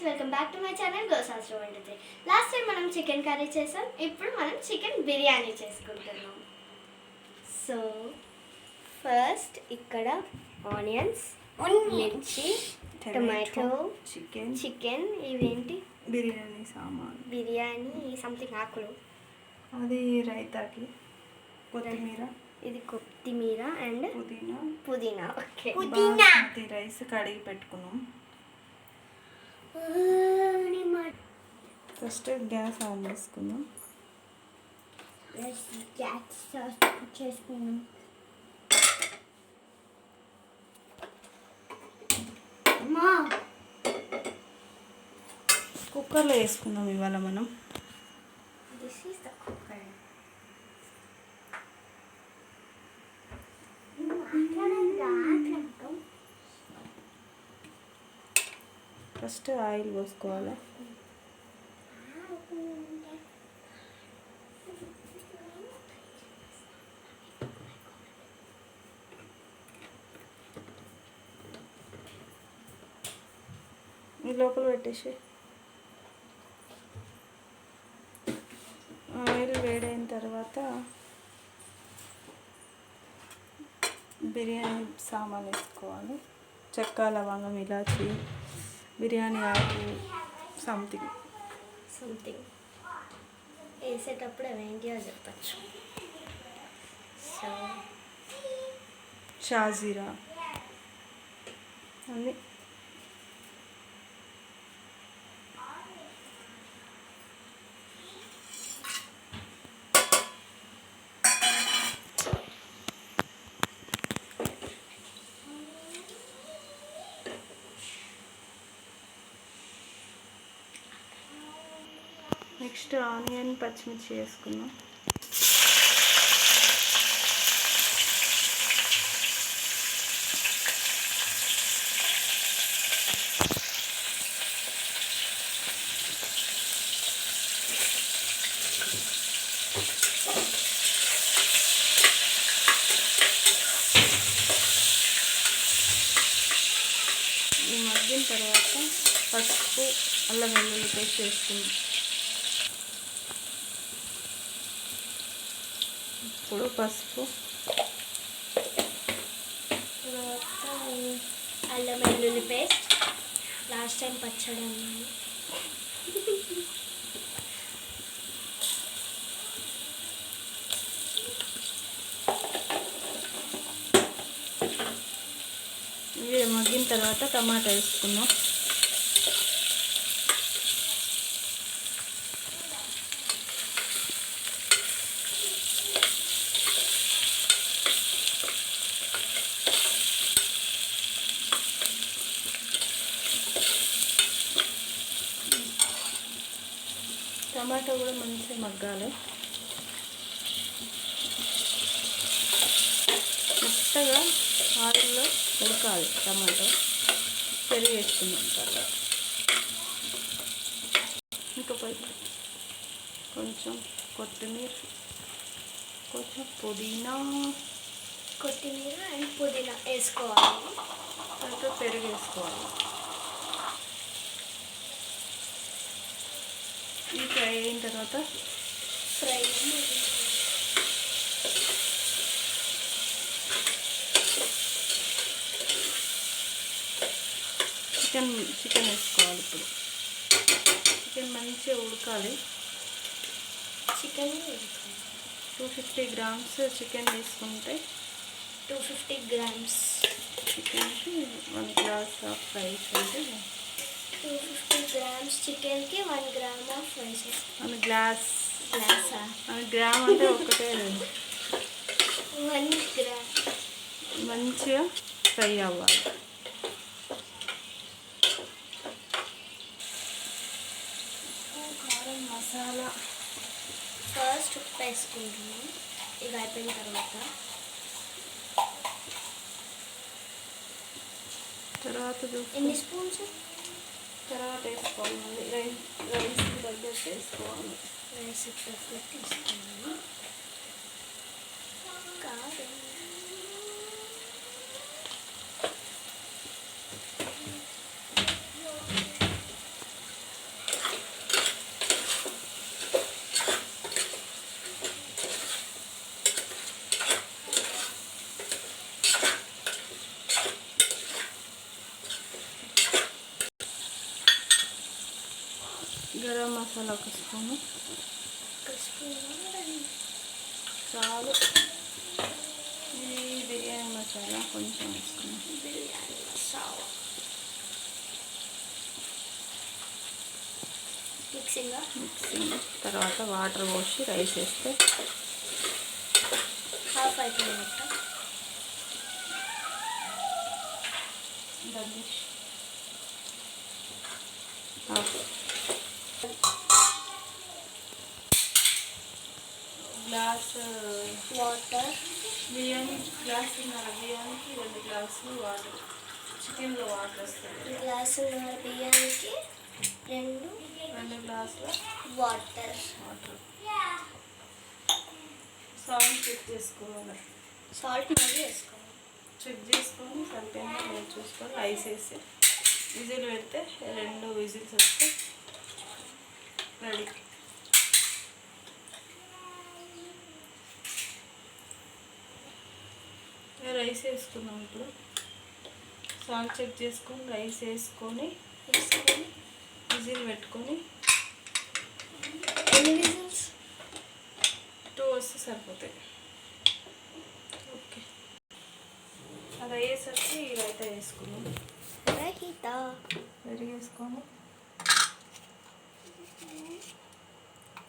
Guys welcome back to my channel గోసాస్ట్రో వంటది last time మనం chicken curry చేసాం ఇప్పుడు మనం చికెన్ బిర్యానీ చేసుకుంటున్నాం. సో ఫస్ట్ ఇక్కడ ఆనియన్స్ మిర్చి టొమాటో చికెన్ చికెన్ ఇవేంటి? బిర్యానీ సామాన్ బిర్యానీ సంథింగ్ ఆకులు. అది రైతాకి. కొత్తిమీర. ఇది కొత్తిమీర అండ్ పుదీనా. పుదీనా ఓకే. బాస్మతి రైస్ కడిగి పెట్టుకున్నాం. ఫస్ట్ గ్యాస్ ఆన్ చేసుకుందాం. చేసుకున్నాం కుక్కర్లో వేసుకుందాం ఇవాళ మనం. This is the cooker first oil పోసుకోవాలి? ఈ లోపల పెట్టేసి. ఆయిల్ వేడైన తర్వాత బిర్యానీ సామాన్ వేసుకోవాలి. చెక్క లవంగం ఇలాచి బిర్యానీ ఆకు సంథింగ్ సంథింగ్ వేసేటప్పుడు అవేంటియో చెప్పచ్చు. సో షాజీరా. అన్నీ. నెక్స్ట్ ఆనియన్ పచ్చిమిర్చి వేసుకుందాం. ఈ మగ్గిన తర్వాత పసుపు అల్లం వెల్లుల్లి పేస్ట్ వేసుకుందాం. ఇప్పుడు పసుపు. తర్వాత అల్లం వెల్లుల్లి పేస్ట్. లాస్ట్ టైం పచ్చడి అన్నాను. ఇవి మగ్గిన తర్వాత టమాటా వేసుకుందాం. టమాటా కూడా మంచిగా మగ్గాలి. మెత్తగా ఆయిల్లో ఉడకాలి టమాటో. పెరుగు వేసుకుందాం తర్వాత. ఇంకా పై కొంచెం కొత్తిమీర కొంచెం పుదీనా. కొత్తిమీర అండ్ పుదీనా వేసుకోవాలి. తర్వాత పెరుగు వేసుకోవాలి. ఈ ఫ్రై అయిన తర్వాత ఫ్రై చికెన్ చికెన్ వేసుకోవాలి ఇప్పుడు. చికెన్ మంచిగా ఉడకాలి. Chicken two fifty grams chicken వేసుకుంటే టూ ఫిఫ్టీ గ్రామ్స్. చికెన్కి వన్ గ్లాస్ ఆఫ్ రైస్ అంటే టూ ఫిఫ్టీ గ్రామ్స్ చికెన్కి one gram of rice one glass గ్లాసా one gram అంటే ఒకటే వన్ గ్రామ్ మంచిగా ఫ్రై అవ్వాలి. కారం మసాలా. ఫస్ట్ ఉప్పు వేసుకుంటున్నాం. ఇది అయిపోయిన తర్వాత. తర్వాత ఎన్ని స్పూన్స్? తర్వాత వేసుకోవాలి. రైస్ రైస్ తగ్గట్టు వేసుకోవాలి. రైస్ తగ్గట్టు వేసుకున్నాను కారం మసాలా ఒక స్పూను. చాలు. ఇది బిర్యానీ మసాలా కొంచెం వేసుకున్నాం. బిర్యానీ మసాలా. మిక్సింగ్? మిక్సింగ్. తర్వాత వాటర్ పోసి రైస్ వేస్తే హాఫ్ అయిపోయినట్టు డబ్బిష్. Half glass water biryani glass బిర్యానీకి రెండు గ్లాసులు వాటర్. చికెన్లో వాటర్ వస్తాయి గ్లాసున్నర బియ్యానికి రెండు రెండు గ్లాసుల వాటర్. వాటర్. సాల్ట్ చెక్ చేసుకోవాలి. సాల్ట్ మళ్ళీ వేసుకోవాలి. చెక్ చేసుకొని సరిపోయిందా లేదు చూసుకొని రైస్ వేసి విజిల్ పెడితే రెండు విజిల్స్ వస్తే రెడీ. రైస్ వేసుకున్నాం ఇప్పుడు. సాల్ట్ చెక్ చేసుకొని రైస్ వేసుకొని వేసుకొని విజిల్ పెట్టుకొని. ఎన్ని విజిల్స్? టూ వస్తే సరిపోతాయి. ఓకే అది అయ్యేసరికి ఇవైతే వేసుకున్నాం రహిత. పెరుగు వేసుకొని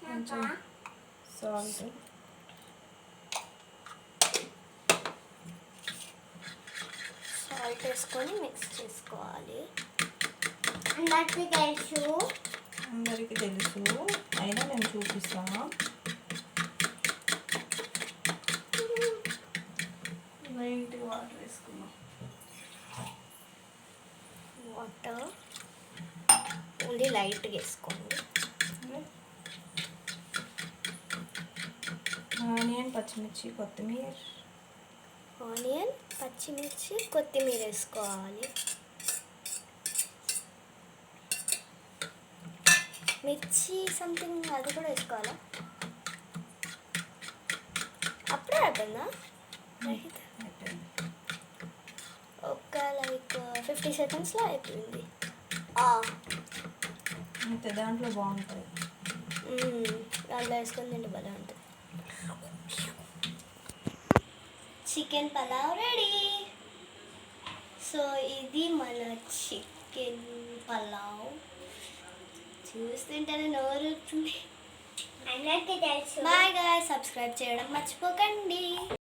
కొంచెం సాల్ట్ సాల్ట్ వేసుకొని మిక్స్ చేసుకోవాలి. అందరికి తెలుసు? అందరికీ తెలుసు. అయినా నేను చూపిస్తాను లైట్ వాటర్ వేసుకున్నాం వాటర్. ఓన్లీ లైట్గా వేసుకోండి. ఆనియన్ పచ్చిమిర్చి కొత్తిమీర. ఆనియన్ పచ్చిమిర్చి కొత్తిమీర వేసుకోవాలి. మిర్చి సంథింగ్ అది కూడా వేసుకోవాలా? అప్పుడే అయిపోయిందా? ఒక లైక్ ఫిఫ్టీ సెకండ్స్లో అయిపోయింది. దాంట్లో బాగుంటుంది. దాంట్లో వేసుకొని తింటే భలే ఉంటుంది. Chicken pulao ready. సో ఇది మన చికెన్ పలావ్. చూస్తుంటేనే నోరుతుంది బాయ్ గాయ్ సబ్స్క్రైబ్ చేయడం మర్చిపోకండి.